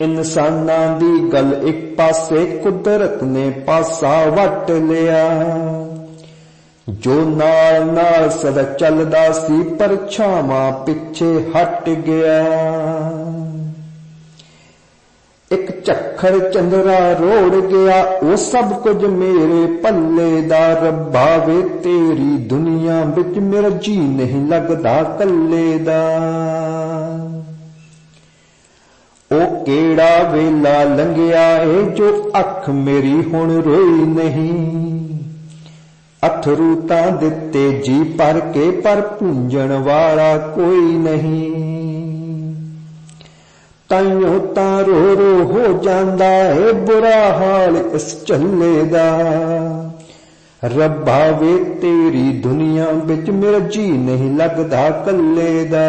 ਇਨਸਾਨਾਂ ਦੀ ਗੱਲ ਇੱਕ ਪਾਸੇ ਕੁਦਰਤ ਨੇ ਪਾਸਾ ਵਟ ਲਿਆ। ਜੋ ਨਾਲ ਨਾਲ ਸਦਾ ਚੱਲਦਾ ਸੀ, ਪਰਛਾਵਾਂ ਪਿੱਛੇ ਹਟ ਗਿਆ। ਇੱਕ ਝੱਖੜ ਚੰਦਰਾ ਰੋੜ ਗਿਆ, ਉਹ ਸਭ ਕੁਝ ਮੇਰੇ ਪੱਲੇ ਦਾ ਰੱਬਾ ਵੇ, ਤੇਰੀ ਦੁਨੀਆ ਵਿੱਚ ਮੇਰਾ ਜੀ ਨਹੀਂ ਲੱਗਦਾ ਕੱਲੇ ਦਾ। ਉਹ ਕਿਹੜਾ ਵੇਲਾ ਲੰਘਿਆ ਏ ਜੋ ਅੱਖ ਮੇਰੀ ਹੁਣ ਰੋਈ ਨਹੀਂ? ਅਥਰੂ ਤਾਂ ਦਿੱਤੇ ਜੀ ਪਰ ਕੇ, ਪਰ ਪੁੰਜਣ ਵਾਲਾ ਕੋਈ ਨਹੀਂ। ਤਾਈਓ ਤਾਂ ਰੋ ਰੋ ਹੋ ਜਾਂਦਾ ਏ, ਬੁਰਾ ਹਾਲ ਇਸ ਚੱਲੇ ਦਾ। ਰੱਬਾ ਵੇ, ਤੇਰੀ ਦੁਨੀਆ ਵਿੱਚ ਮੇਰਾ ਜੀ ਨਹੀਂ ਲੱਗਦਾ ਕੱਲੇ ਦਾ।